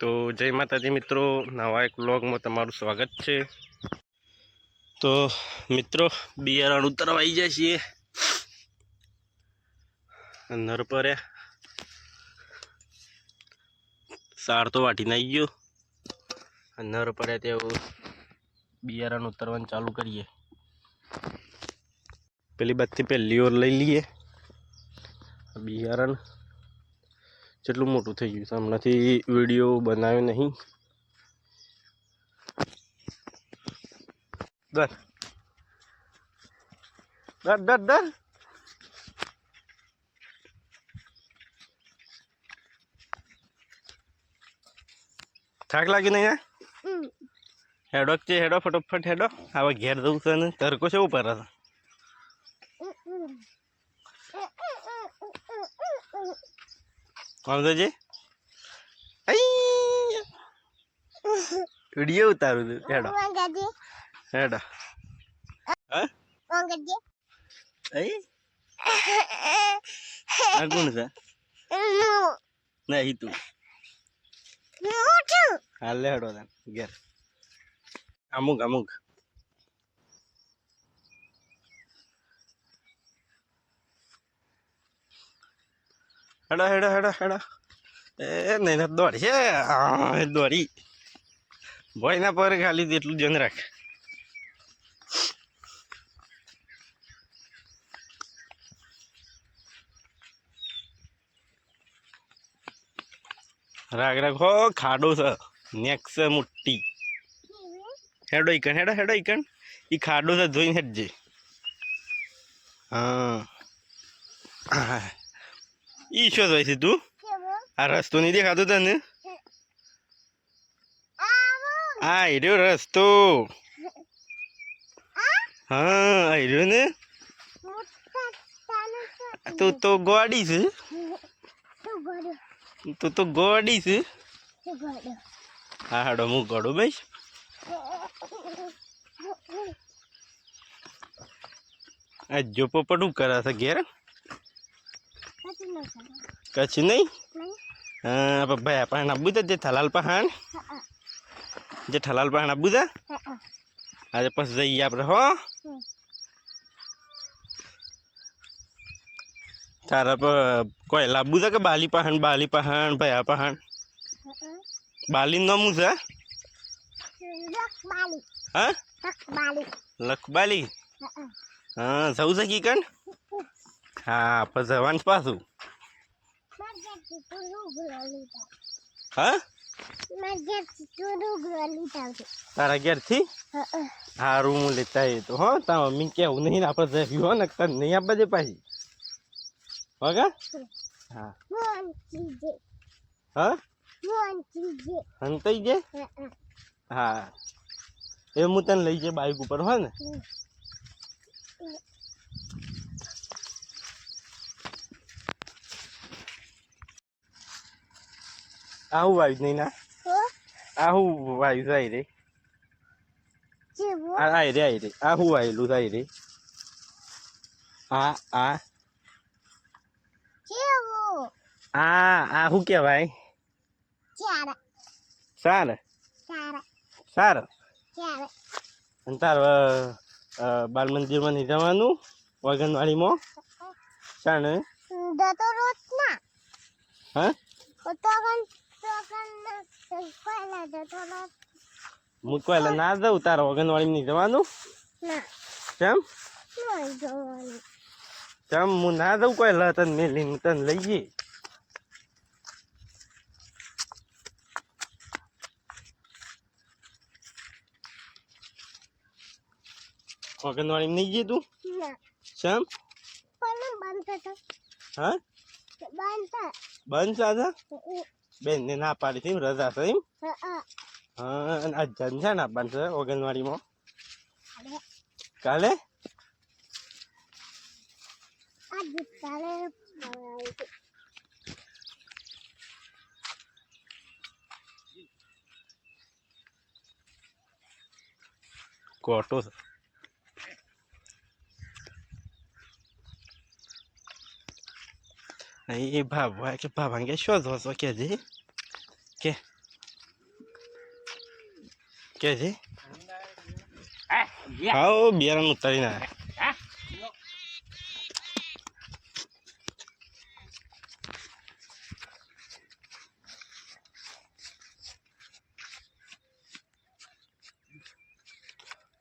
તો જય માતાજી મિત્રો, નવા એક વ્લોગમાં તમારું સ્વાગત છે. તો મિત્રો, બિયારણ ઉતરવા આવી જાય છીએ. નર પર સાર તો વાટીને આવી ગયો. નર પર તેવું બિયારણ ઉતરવાનું ચાલુ કરીએ. પેલી બાદથી પહેલી ઓર લઈ લઈએ. બિયારણ. જેટલું મોટું થઈ ગયું હમણાંથી વીડિયો બનાવ્યો નહીં. ડર ડર ડર ડર થાક લાગી નહીં હેડો છે હેડો ફટોફટ હેડો. હવે ઘેર જવું છે ને તરકો છે ઉપર છે કોણ છે વીડિયો ઉતારું છું હેડો. હેડો. હા? અહીં આ કોણ છે? નહીં તું. હાલ લે હેડો ઘેર. અમુક અમુક. હેડો, હેડા હેડા હેડા. એ, નહીં દોડી છે દોડી. ભોયના પર ખાલી એટલું ધ્યાન રાખ. રાગ હો, ખાડો છે. નેક્સ મોટી હેડો ઈકણ, હેડો હેડો ઈકણ. ઈ ખાડો છે જોઈને હેડજે. હા. ઈ શું જોઈ છે તું આ રસ્તો નહીં દેખાતો તને આ રહ્યો રસ્તો હા રહ્યો ને તો તો ગોડી છે તો તો ગોડી છે હા હાડો હું ગોડું ભાઈ આ જો પોપડું કરે છે ઘેર કચ્છ નહીં? હા ભાઈ આપણે આબુ જે થલાલ પહાણ. જે થલાલ પહાણ આબુ તા આજે પછી જઈએ આપણે હો? તારા પર કોઈ લાબુ છે કે બાલી પહાણ બાલી પહાણ ભયા પહાણ? બાલી નમું છે? હા? લખબાલી હા જવું છે કી કણ? હા પછી જવાનું પાછું હા તારા ઘેરથી સારું હું લેતા આવ્યો તો હો તારા મમ્મી કેવું નહીં ને આપણે જયું હો ને તને નહીં આપવા દે પાછી વગા હા હા હંતાઈ જે હા એ હું તને લઈ જાય બાઈક ઉપર હો ને આવું વાયુ નહીં ના. આવું વાયુ જાય રે. આ આય રે આય રે. આ હું આયેલું થાય રે. આ આ. આ આ શું કહેવાય? સાર. સાર. અને તાર બાલ મંદિરમાં નહીં જવાનું? વગનવાડીમાં શાણે? હું? કોઈ ના જવું તારા અગનવાડી નહીં જવાનું કેમ? કેમ? હું ના જવું કોઈ લ તને મેલીને તને લઈ જઈએ અગનવાડી નહીં જઈએ તું? કેમ? હા? બંધ બંધ બેન ને ના પાડી હતી રજા છે એમ હા આ જંજા ના બંધ છે ઓગણવાડીમાં. કાલે. કોટો છે. એ ભાભા કે ભાભા કે શોધો છો કે જે કે કે છે હા યા આવો બિયારણ ઉતારીને આવ્યા હા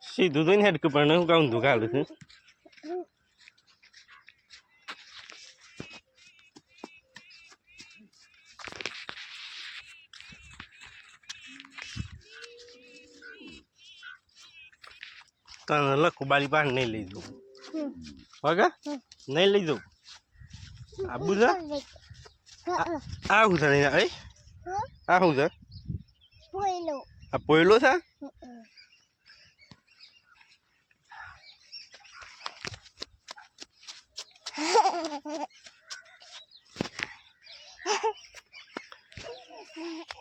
સીધું તો હેડકું પણ હું કામ દુખાડું છું તને લખું બારી પાસે નહીં લઈ જવું વગર નહીં લઈ જવું આબુ છે આવું છે નહીં અરે આવું છે? આ પોયલો છે?